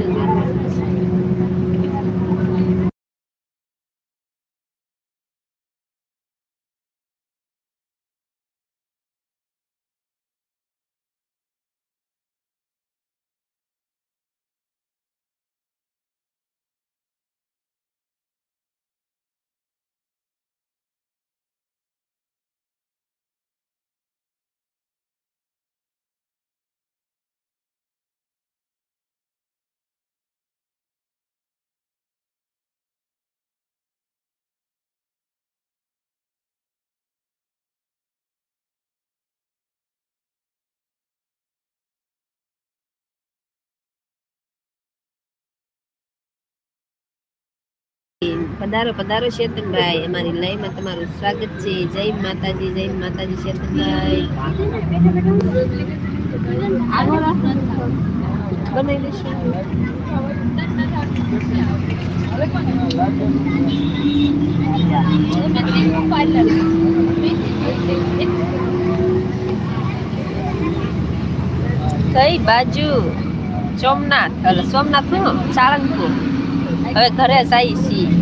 Thank you. પધારો પધારો શેતનભાઈ. અમારી લયમાં તમારું સ્વાગત છે. જય માતાજી જય માતાજી શેતનભાઈ. બનાવી કઈ બાજુ? સોમનાથ. એટલે સોમનાથનું? સાળંગપુર. હવે ઘરે જાય છીએ.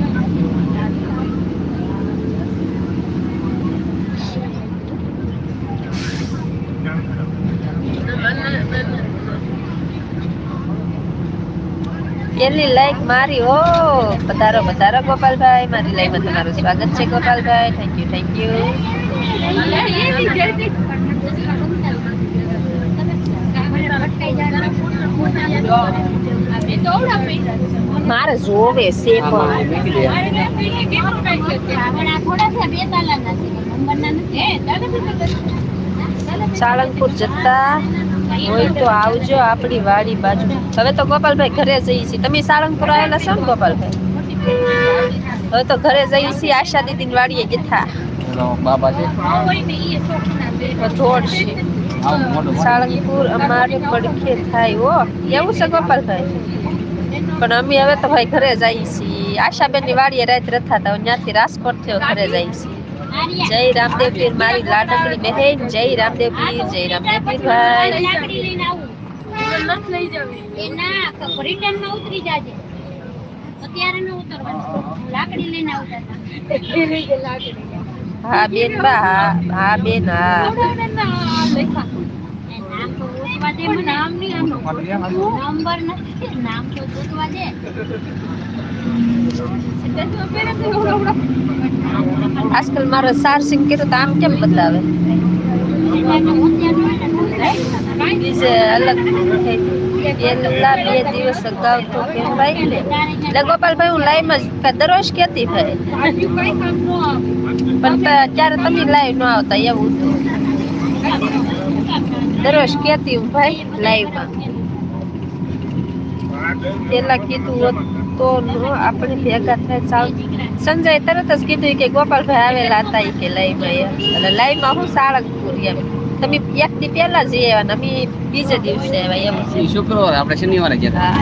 પેલી લાઈક મારી ઓ પધારો પધારો ગોપાલભાઈ. મારી લાઈફમાં તમારું સ્વાગત છે Gopalbhai. Thank you thank you મારે જોવે છે પણ. સાળંગપુર જતા હોય તો આવજો આપણી વાડી બાજુ. હવે તો ગોપાલભાઈ ઘરે જઈએ છીએ તમે સાળંગપુર આવેલા છો ને ગોપાલભાઈ? હવે તો ઘરે જઈએ છીએ આશા દીદી વાડીએ ગીથા. બાબા છે. થોડ છે. સાળંગપુર અમારે પડખે થાય ઓ એવું છે ગોપાલભાઈ? પણ અમે હવે તો ભાઈ ઘરે જઈએ છીએ. આશાબેનની વાડીએ રાત રથા હતા ત્યાંથી રાજકોટ થયો ઘરે જઈએ છીએ. જય રામદેવ પીર, મારી લાડકડી બહેન, જય રામદેવ પીર, જય રામદેવ પીર ભાઈ. હા, બેન બા, હા હા બેન, હા. નામ નંબર નથી નામ તો દે. આજકાલ મારો સારસિંગ કર્યું તો આમ કેમ બતાવે? બીજે અલગ પેલા બે દિવસ એટલે ગોપાલભાઈ, હું લાઈવ જ દરરોજ કહેતી ભાઈ પણ ત્યારે તમે લાઈવ ન આવતા એવું દરરોજ કહેતી ભાઈ લાઈવમાં પેલા કીધું તો આપણે ભેગા થાય સાવ સંજય તરત જ કીધું કે ગોપાલભાઈ આવેલા હતા ઈ કે લાઈવમાં એમ. એટલે લાઈવમાં હું સાળંગપુર એમ. તમે એક દી પહેલા જ આવ્યા અમે બીજે દિવસે આવ્યા એવું છે ઈ શુક્રવારે આપણે શનિવારે ગયા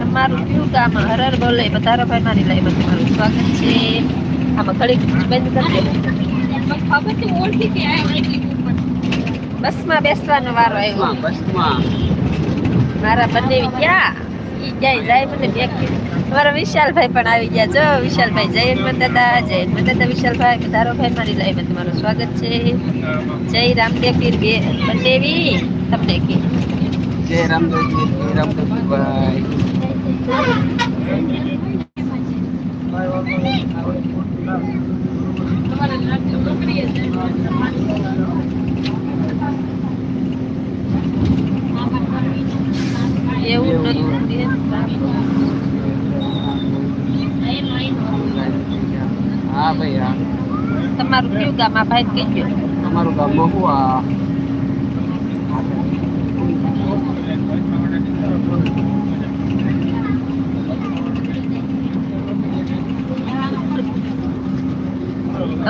તમારું કયું કામ હરર બોલે પધારો ભાઈ મારી લાઈવમાં તમારું સ્વાગત છે. આમાં ઘડીક બંધ કરી બસમાં બેસવાનો વારો આવ્યો. બસમાં મારા બંને ક્યાં એ ક્યાંય જાય મને બેગ મારા વિશાલભાઈ પણ આવી ગયા. જો વિશાલભાઈ જય હનુમાન દાદા જય હનુમાન દાદા વિશાલભાઈ પધારો ભાઈ મારી લાઈવમાં તમારું સ્વાગત છે. જય રામદેવ પીર બે બંનેવી તમને કે જય રામદેવ ભાઈ. એવું નથી. હા ભાઈ હા. તમારું કયું ગામ? આ ભાઈ કીધું અમારું ગામ મહુવા.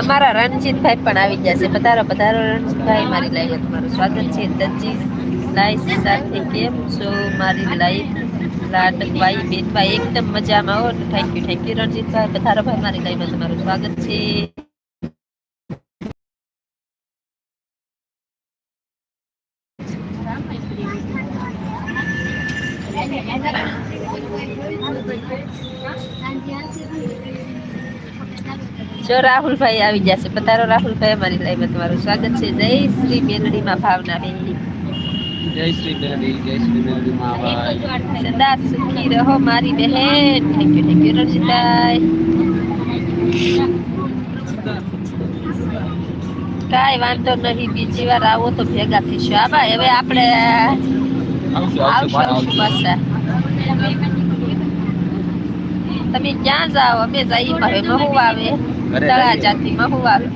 અમારા રણજીતભાઈ પણ આવી ગયા છે. પધારો પધારો રણજીતભાઈ મારી લાઈવ તમારું સ્વાગત છે. દરજી લાઈવ સાથે કેમ મારી લાઈફ લાડકભાઈ બેનભાઈ એકદમ મજામાં હો. Thank you thank you Ranjitbhai. પધારો ભાઈ, મારી લાઈફમાં તમારું સ્વાગત છે. જો રાહુલભાઈ આવી જશે પધારો રાહુલભાઈ, અમારી લાઈવમાં તમારું સ્વાગત છે. જય શ્રી મેલડીમાં ભાવના બેન. જય શ્રી દેવી જય શ્રી બેનડી માભાઈ સદા સુખી રહો મારી બહેન. Thank you thank you Ranjitbhai કાઈ વાંધો નહીં બીજી વાર આવો તો ભેગા થઈશું. આ ભાઈ હવે આપણે આવશું પાછા. તમે ક્યાં જાઓ? અમે જઈએ ભાઈ મહુ આવે. તળાજાથી મહુ આવે.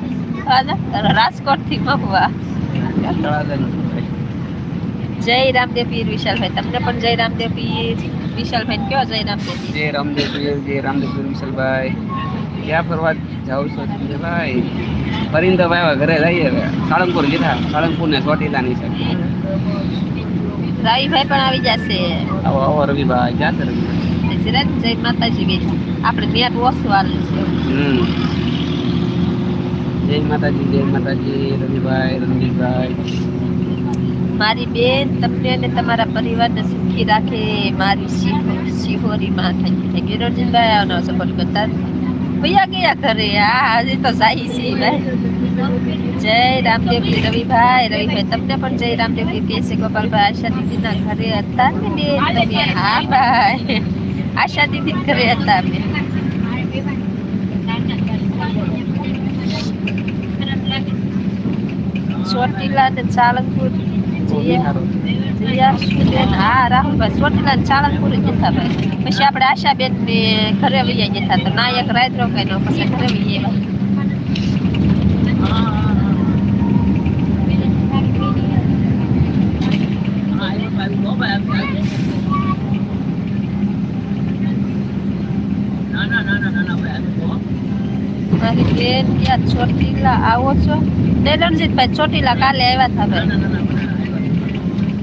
રાજકોટથી મહુવા. જય રામદેવ પીર વિશાલભાઈ તમને પણ જય રામદેવ પીર વિશાલભાઈ કયો જય રામદેવ પીર જય રામદેવ પીર જય રામદેવ પીર વિશાલભાઈ ક્યાં ફરવા જાવ છો તમે ભાઈ ફરીને તો ભાઈ હવે ઘરે જઈએ હવે સાળંગપુર લીધા સાળંગપુર ને ચોટીલાની છે રવિભાઈ પણ આવી જશે આવો આવો રવિભાઈ ક્યાં છે રવિભાઈ સિરાજ જય માતાજી બેન આપણે નેટ ઓછું હાલે છે હમ જય માતાજી જય માતાજી રવિભાઈ રણજીતભાઈ મારી બેન તમને અને તમારા પરિવારને સુખી રાખે મારી શિહો- શિહોરીમાં થઈ ગઈ રણજીતભાઈ આવનો સપોર્ટ કરતા ભૈયા ગયા ઘરે. આ હજી તો સાહી છે ભાઈ. જય રામદેવજી રવિભાઈ રવિભાઈ તમને પણ જય રામદેવજી કે. છે ગોપાલભાઈ, આશા દીદીના ઘરે હતા ને બેન તમે? હા ભાઈ. આશા દીદી ઘરે હતા અમે. ચોટીલા ને ચાલનપુર ચોટીલા ને જ જતા ભાઈ પછી આપણે આશાબેન ઘરે તો નાયક રાત મારી બેન ત્યાં ચોટીલા આવો છો. ને રણજીતભાઈ ચોટીલા કાલે આવ્યા હતા ભાઈ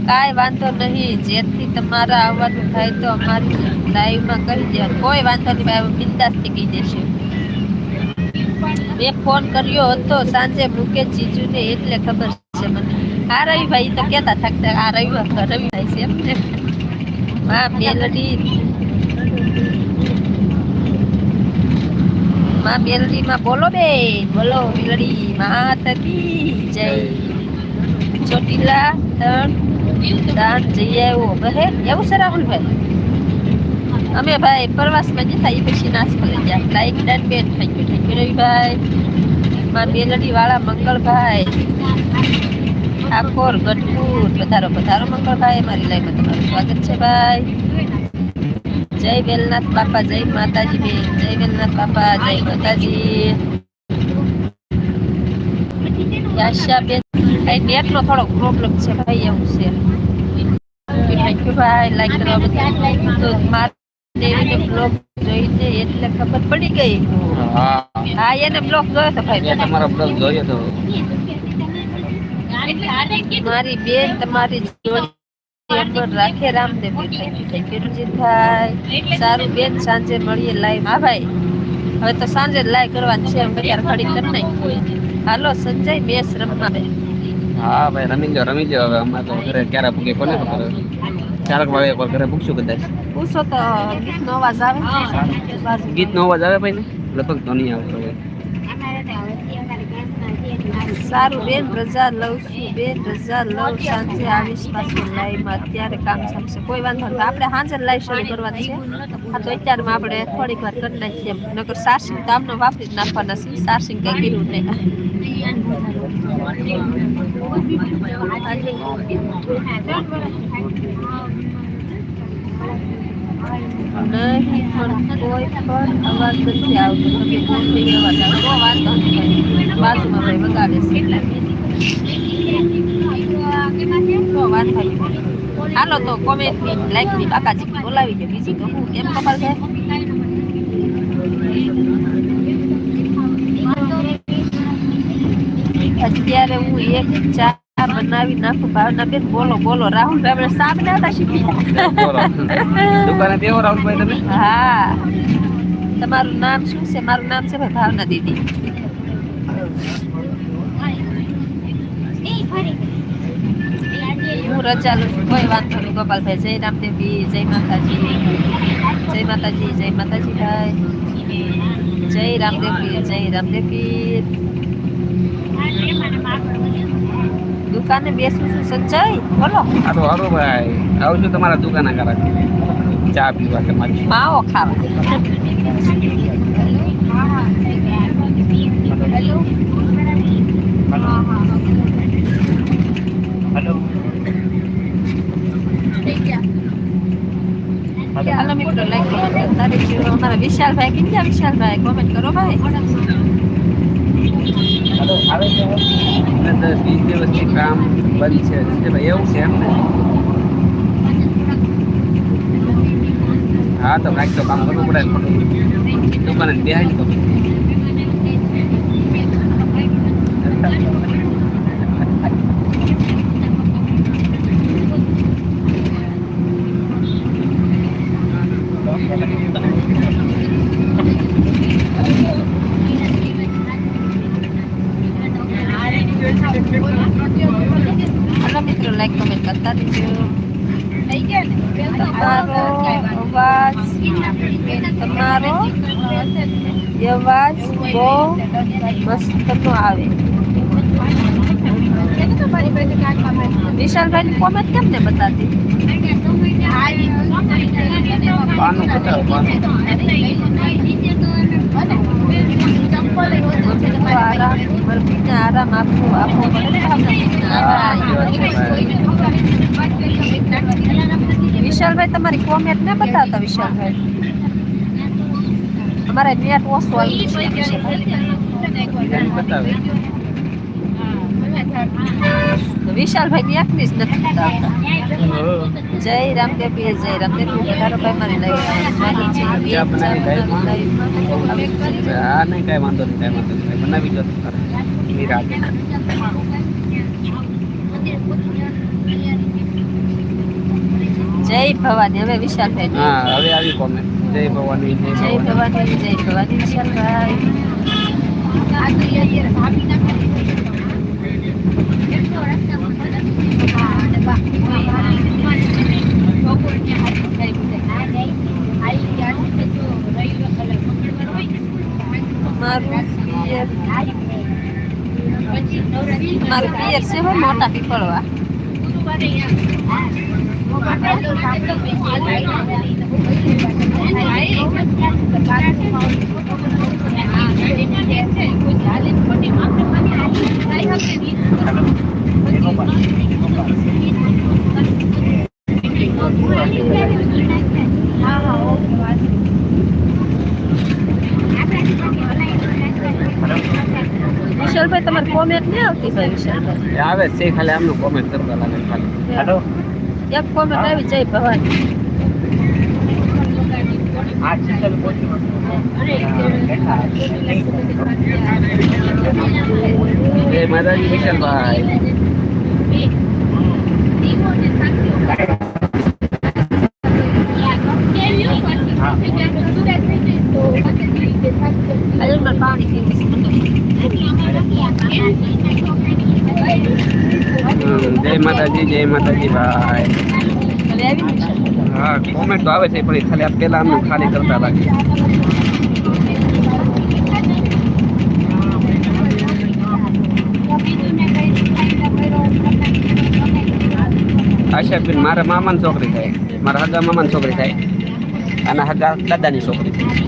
કાંઈ વાંધો નહીં. જેથી તમારા આવવાનું થાય તો અમારી લાઈવમાં કરી દેવાનું. કોઈ વાંધો નહીં, ભાઈ બિંદાસથી કહી દેશે મેં ફોન કર્યો હતો સાંજે મુકેશ જીજુને એટલે ખબર છે મને. આ રવિભાઈ તો કહેતા થાકતા આ રવિવાર, રવિભાઈ છે એમ ને. હા મેલડી, માં મેલડીમાં બોલો બેન, બોલો મેલડી, માતાજી, જય. ચોટીલા ત્રણ દાન જઈ આવ્યો કહે એવું છે રાહુલભાઈ અમે ભાઈ પ્રવાસમાં જતા એ પછી નાશ કરી ગયા. લાઈક ડન બેન થઈ ગયું. થઈ મંગળભાઈ ઠાકોર ગઢપુર પધારો પધારો મંગળભાઈ મારી લાઈફમાં તમારું સ્વાગત છે ભાઈ. જય વેલનાથ બાપા, જય માતાજી બેન. જય વેલનાથ બાપા, જય માતાજી. યાશા બેન ભાઈ એટલો થોડો પ્રોબ્લેમ છે ભાઈ એવું છે. થેન્ક યુ ભાઈ લાઈક કરવા બદલ તો મારે બ્લોગ બ્લોગ જોઈને એટલે ખબર પડી ગઈ. હા. એને બ્લોગ જોયો તો ભાઈ તમારો બ્લોગ જોયો તો. મારી બેન તમારી રાખે રામદેવ થેન્ક યુ રણજીતભાઈ સારું બેન સાંજે મળીએ લાઈવ હા ભાઈ. હવે તો સાંજે લાઈવ કરવાની છે અત્યારે ઘડી કરી નાખી હાલો સંજય બેસ રમવા બે હા ભાઈ રમી લો રમી લો હવે અમારે તો ઘરે ક્યારે પૂગે કોને ખબર ક્યારેક વાગે એકવાર ઘરે ભૂખશું કદાચ. પૂછો તો ગીતનો અવાજ આવે બાજુ. ગીત નો અવાજ આવે ભાઈ ને લગભગ તો નહીં આવતો હવે સારું બેન, રજા લઉં છું બેન, રજા લઉં સાંજે આવીશ પાછું લાઈવમાં. અત્યારે કામ ચાલશે, કોઈ વાંધો નહીં. આપણે સાંજે લાઈવ શરૂ કરવા છે. હા, તો અત્યારમાં આપણે થોડીક વાર કરી નાખીએ નગર સારસિંગ તો આમને વાપરી નાખવાના છે. સારસિંગ કઈ કર્યું નહીં. નહીં પણ કોઈ પણ અવાજ નથી આવતો તમે ગમે અવાજ આવે તો વાંધો નહીં બાજુમાં ભાઈ વગાડે છે તો વાંધો નહીં હાલો તો કોમેન્ટની લાઈકની કાકાજી બોલાવી દે બીજી તો હું કેમ ખબર છે અત્યારે હું એક ચા બનાવી નાખું ભાવના બેન બોલો બોલો. રાહુલ આપણે શાક ના હતા શીખી. દુકાને દેવો રાહુલ ભાઈ તમે? હા. તમારું નામ શું છે? મારું નામ છે ભાઈ ભાવના દીદી. હું રજાલું છું. કોઈ વાંધો નહીં ગોપાલભાઈ. જય રામદેવી જય માતાજી. જય માતાજી જય માતાજી ભાઈ. જય રામદેવી જય રામદેવી દુકાને બેસું છું સંજય બોલો. હારો હારો ભાઈ. આવું છું તમારા દુકાના કરા ચા પીવા તમારી માવો ખાવા. હેલો. મિત્રો લાઈક કરો તારી વિશાલભાઈ કેમ ગયા વિશાલભાઈ? કોમેન્ટ કરો ભાઈ. એટલે દસ વીસ દિવસથી કામ બંધ છે. એટલે એવું છે એમ ને? હા, તો કાંઈક તો કામ કરવું પડે. ને દુકાને બેહાય તો હાલો મિત્રો લાઈક કોમેન્ટ કરતા રહેજો તમારો અવાજ તમારો અવાજ બહુ મસ્ત નો આવે વિશાલભાઈ ની કોમેન્ટ કેમ ને બતાતી? પાનું બતાવો પાનું આરામ આપો આપવો વિશાલભાઈ તમારી કોમેન્ટ ને બતાવતા વિશાલભાઈ? અમારે નેટ ઓછું આવ્યું છે બતાવે. વિશાલભાઈ ની એકની જ નથી જય રામ કે રામદેવી જય રામ કે નહીં કાંઈ વાંધો નહીં કાંઈ વાંધો નહીં. બનાવી દો નિરાતે જય ભવાની. હવે વિશાલભાઈ. હા હવે આવી કોમેન્ટ જય ભવાની જય જય ભવાની. જય ભવાની વિશાલભાઈ. મારું પિયર. છે હો મોટા પીપળવા. વિશાલભાઈ કોમેન્ટ નહીં આવતી ભાઈ આવે છે ખાલી આમનું કોમેન્ટ કરતા લાગે ખાલી. હેલો. એક કોમેન્ટ આવી જાય ભવાની. જય માતાજી વિશાલભાઈ આજે મારે પાણી પીવું હમ, જય માતાજી જય માતાજી ભાઈ. હા કોમેન્ટ તો આવે છે, પણ ખાલી પેલા અમને ખાલી કરતા લાગે. આશાબેન, મારા મામાની છોકરી થાય. મારા હગા મામાની છોકરી થાય. અને હગા દાદાની છોકરી. થાય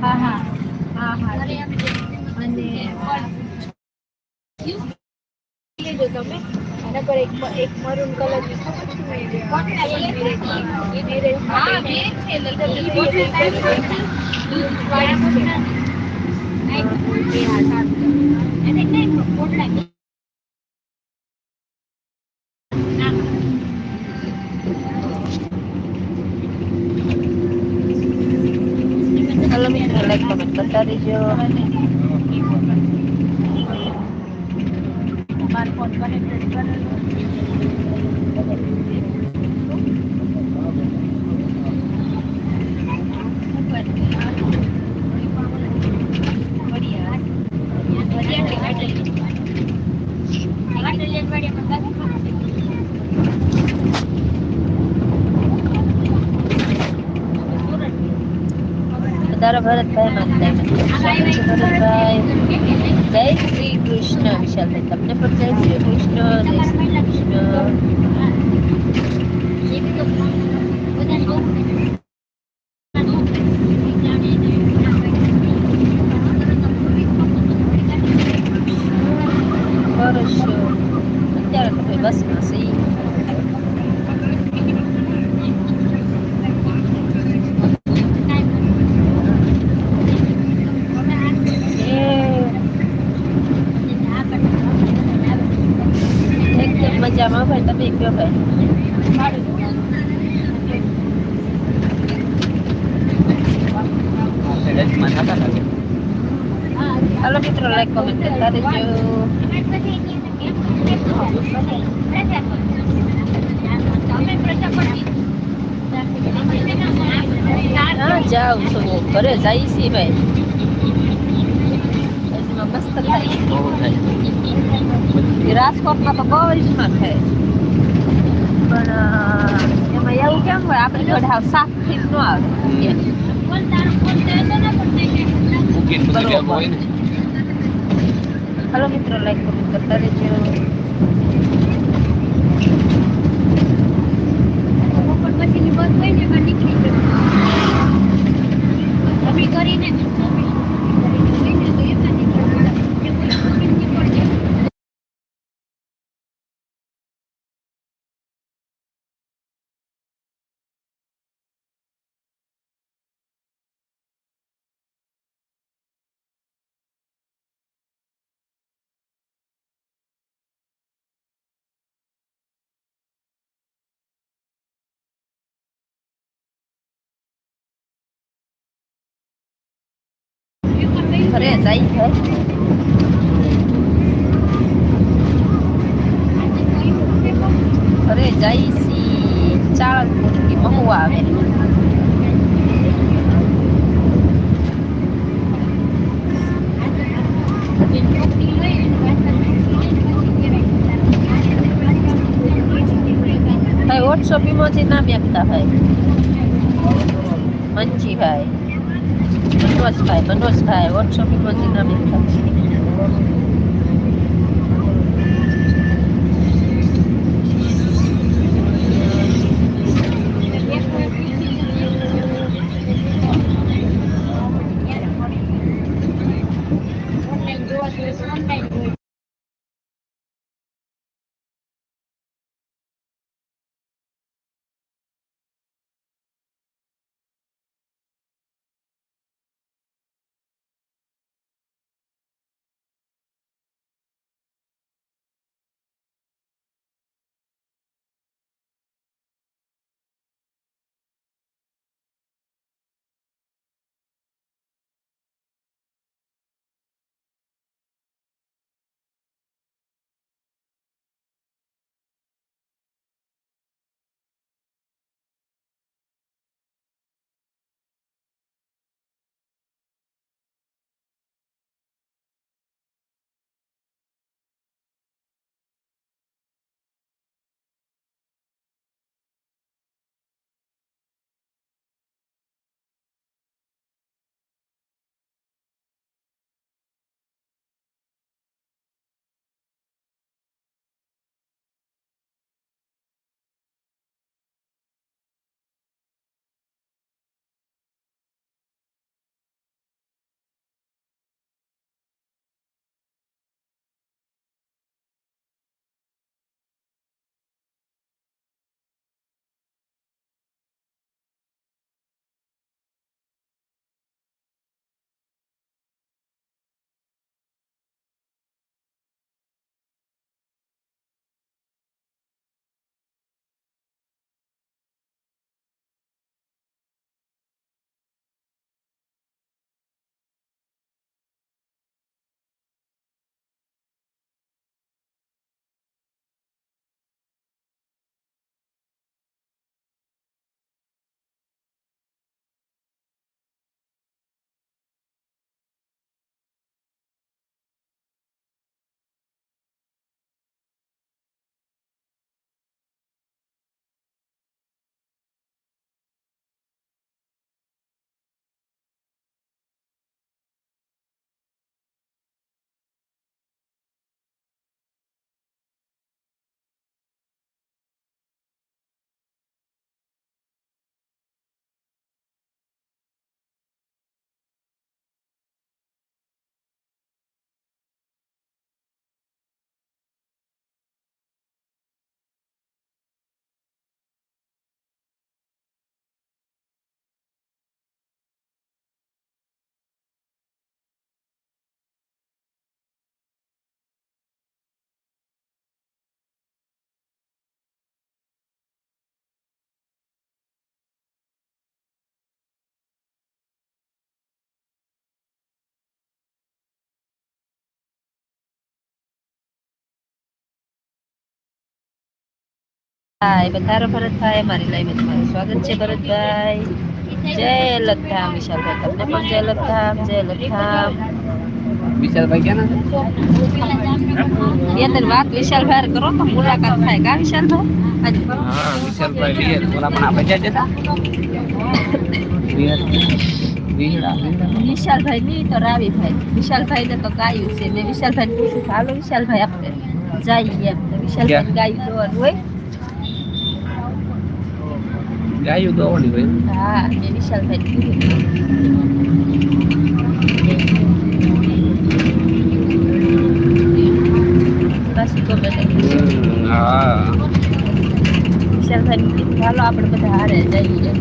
હા હા હા હા અને લીધો તમે નકર એક એક મરૂન કલરની ખબર છે હા બે છે હાલો મિત્રો લાઈક કોમેન્ટ કરતા લેજો મારો ફોન કનેક્ટેડ કરેલો તારો ભરતભાઈ માતાજી ભરતભાઈ જય શ્રી કૃષ્ણ વિશાલભાઈ તમને પણ જય શ્રી કૃષ્ણ જય શ્રી કૃષ્ણ પરસો અત્યારે તો ભાઈ બસમાં સહી એકદમ મજામાં ભાઈ તમે કયો ભાઈ લંચમાં થતા હતા હાલો મિત્રો લાઈક કોમેન્ટ કરતા રહેજો જાઉં છું ઘરે જાય છે ભાઈ. મસ્ત થાય. રાજકોટમાં તો બહુ જ માં થાય. પણ એમાં એવું કેમ હોય આપણે જોડે હાવ સાફથી ન આવે. બુકિંગ બધું હોય ને. હાલો મિત્રો લાઈક કોમેન્ટ કરતા રહેજો ઘરે જાય છે ઘરે જાય સી ચારથી મહુવા આવે વોટ્સઅપ ઇમોજી ના આપતા ભાઈ મંજીભાઈ મનોજભાઈ મનોજભાઈ વોટ્સઅપ ઇમોજી નામ આપતા ઓનલાઈન હાય બધારો ભરતભાઈ અમારી લાઈવ તમારું સ્વાગત છે ભરતભાઈ જય લખધામ વિશાલભાઈ તમને પણ જય લખધામ જય લખધામ. વિશાલભાઈ ક્યાં વાત વિશાલભાઈ કરો તો મુલાકાત થાય. કા વિશાલભાઈ હા ઓલા પણ આપણે જતા. નહીં તો રાવીભાઈ વિશાલભાઈ ને તો ગાયું છે. મેં વિશાલભાઈ પૂછ્યું હાલો વિશાલભાઈ આપણે જઈએ. એમ વિશાલભાઈ ગાયું જોવાનું હોય. ગાયું દોવાની હોય. હા મેં વિશાલભાઈ ચાલો આપણે બધા હારે જઈએ.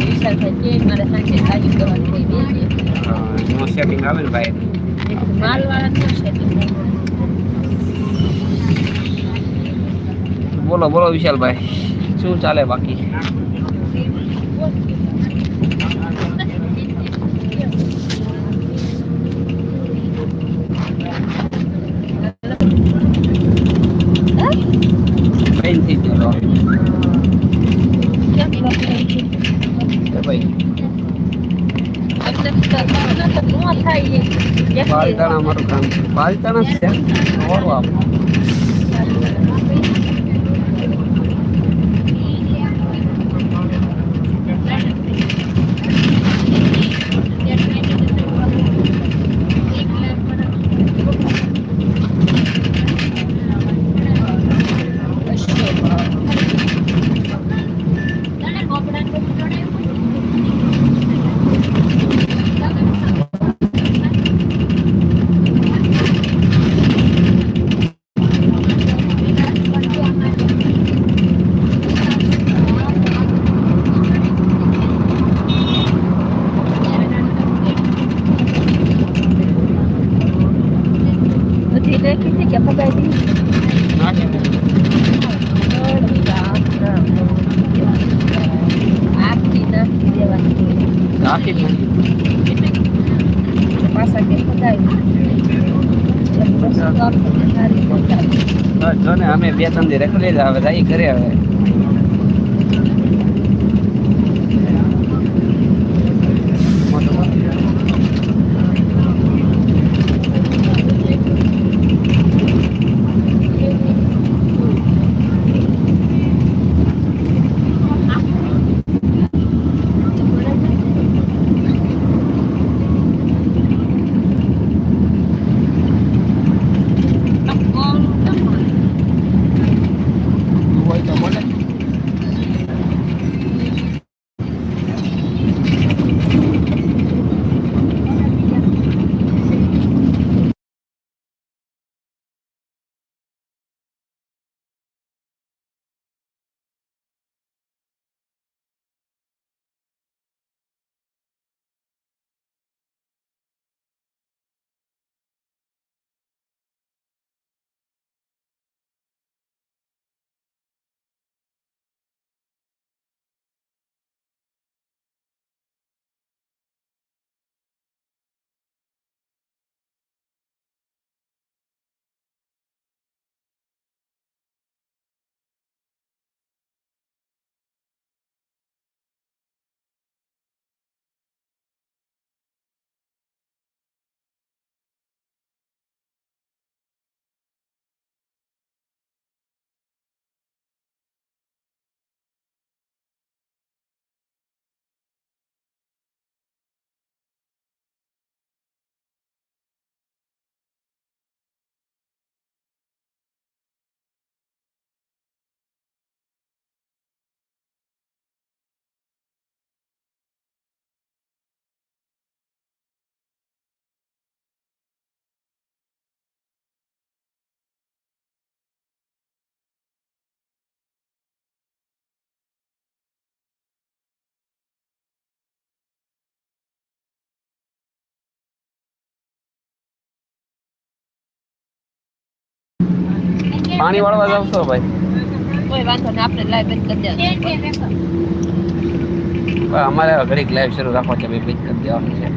વિશાલભાઈ કે મારે સાંજે ગાયું દોવાનું થઈ હા, એનું સેટિંગ આવે ને ભાઈ. માલવાળા છે? બોલો બોલો વિશાલભાઈ શું ચાલે બાકી ટ્રેન થઈ ગયો તો ભાઈ પાલતાણા મારું કામ છે પાલતાણા છે સારું આપ બધી નાખી હતી કે પગાઈ નાખી દે. આખી નાખી દેવાની નાખી દે. પાછા કે પગાવી સારી પગાવી બસ જો ને અમે બે ત્રણ દી રખડી હવે જાય કરે હવે પાણી વાળવા જાવ છો ભાઈ. કોઈ વાંધો નહીં આપણે લાઈવ બંધ કરી દેવાનું. અમારે ઘડીક લાઈવ શરૂ રાખવા છે ભાઈ બંધ કરી દેવાનું છે.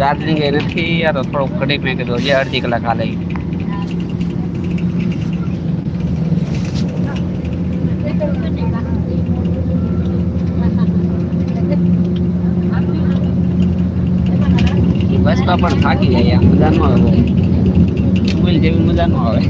ચાર્જિંગ એ નથી યાર થોડુંક ઘડીક મેં કીધું જે અડધી કલાક હાલે બસમાં પણ થાકી જાય આમ મજાનો આવે. સ્કૂલ જેવી મજાનો આવે.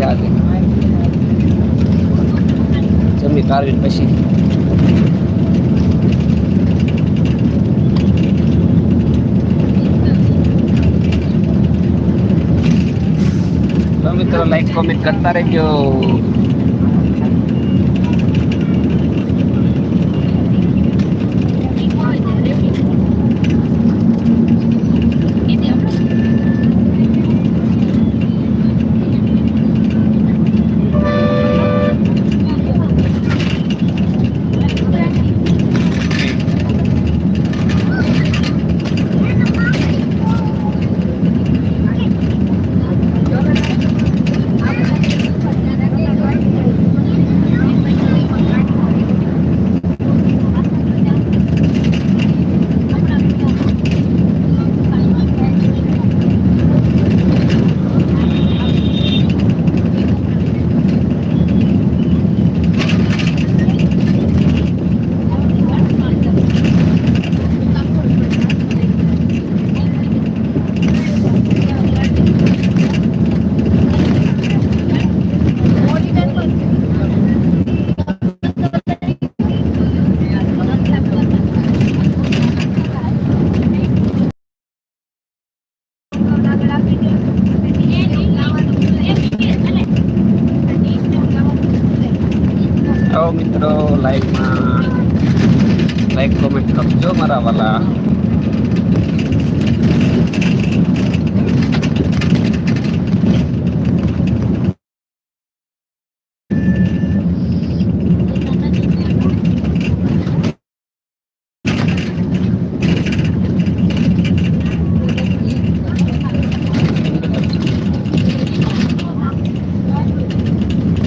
છે આજે જમી કાઢવી પછી. મિત્રો લાઈક કોમેન્ટ કરતા રહેજો.